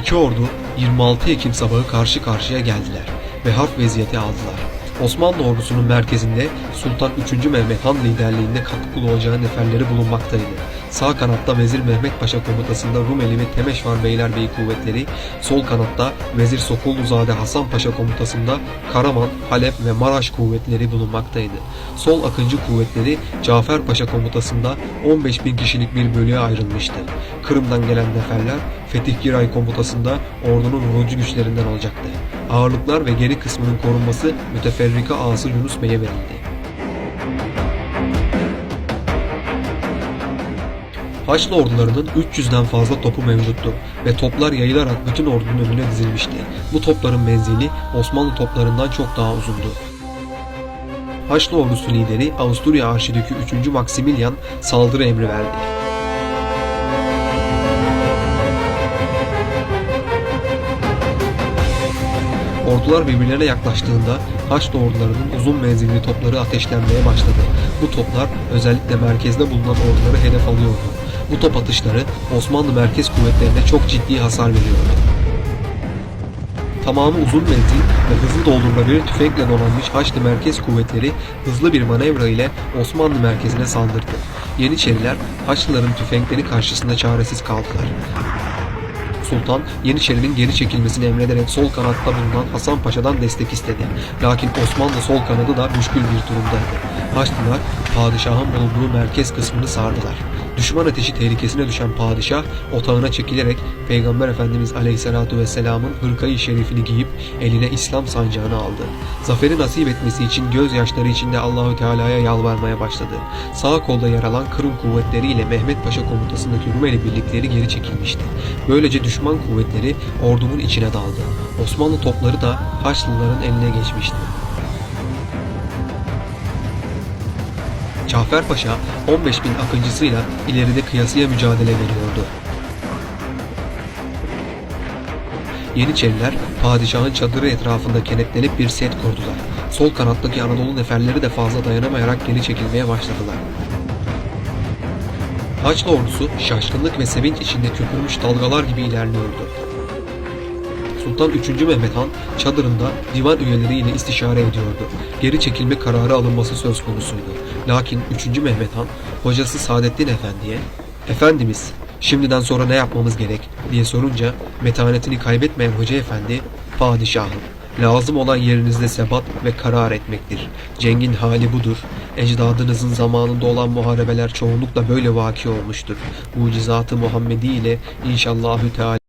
İki ordu 26 Ekim sabahı karşı karşıya geldiler ve harp vaziyeti aldılar. Osmanlı ordusunun merkezinde Sultan 3. Mehmet Han liderliğinde katkılı olacağı neferleri bulunmaktaydı. Sağ kanatta Vezir Mehmet Paşa komutasında Rumeli ve Temeşvar Beylerbeyi kuvvetleri, sol kanatta Vezir Sokulluzade Hasan Paşa komutasında Karaman, Halep ve Maraş kuvvetleri bulunmaktaydı. Sol akıncı kuvvetleri Cafer Paşa komutasında 15 bin kişilik bir bölüğe ayrılmıştı. Kırım'dan gelen neferler Fetih Giray komutasında ordunun vurucu güçlerinden olacaktı. Ağırlıklar ve geri kısmının korunması müteferrika ağası Yunus Bey'e verildi. Haçlı ordularının 300'den fazla topu mevcuttu ve toplar yayılarak bütün ordunun önüne dizilmişti. Bu topların menzili Osmanlı toplarından çok daha uzundu. Haçlı ordusu lideri Avusturya Arşidükü 3. Maximilian saldırı emri verdi. Ordular birbirlerine yaklaştığında Haçlı ordularının uzun menzilli topları ateşlenmeye başladı. Bu toplar özellikle merkezde bulunan orduları hedef alıyordu. Bu top atışları Osmanlı merkez kuvvetlerine çok ciddi hasar veriyordu. Tamamı uzun menzil ve hızlı doldurulabilir tüfekle donanmış Haçlı merkez kuvvetleri hızlı bir manevra ile Osmanlı merkezine saldırdı. Yeniçeriler Haçlıların tüfekleri karşısında çaresiz kaldılar. Sultan Yeniçeri'nin geri çekilmesini emrederek sol kanatta bulunan Hasan Paşa'dan destek istedi. Lakin Osmanlı sol kanadı da müşkül bir durumdaydı. Haçlılar padişahın bulunduğu merkez kısmını sardılar. Düşman ateşi tehlikesine düşen padişah otağına çekilerek Peygamber Efendimiz Aleyhisselatü Vesselam'ın hırkayı şerifini giyip eline İslam sancağını aldı. Zaferi nasip etmesi için gözyaşları içinde Allahü Teala'ya yalvarmaya başladı. Sağ kolda yer alan Kırım kuvvetleriyle Mehmet Paşa komutasındaki Rumeli birlikleri geri çekilmişti. Böylece düşman kuvvetleri ordunun içine daldı. Osmanlı topları da Haçlıların eline geçmişti. Cafer Paşa 15 bin akıncısıyla ileride kıyasıya mücadele veriyordu. Yeniçeriler padişahın çadırı etrafında kenetlenip bir set kurdular. Sol kanattaki Anadolu neferleri de fazla dayanamayarak geri çekilmeye başladılar. Haçlı ordusu şaşkınlık ve sevinç içinde köpürmüş dalgalar gibi ilerliyordu. Sultan 3. Mehmet Han çadırında divan üyeleriyle istişare ediyordu. Geri çekilme kararı alınması söz konusuydu. Lakin 3. Mehmet Han hocası Saadettin Efendi'ye "Efendimiz, şimdiden sonra ne yapmamız gerek?" diye sorunca metanetini kaybetmeyen Hoca Efendi "Padişahım, lazım olan yerinizde sebat ve karar etmektir. Cengin hali budur. Ecdadınızın zamanında olan muharebeler çoğunlukla böyle vaki olmuştur. Mucizatı Muhammedi ile inşallahü teala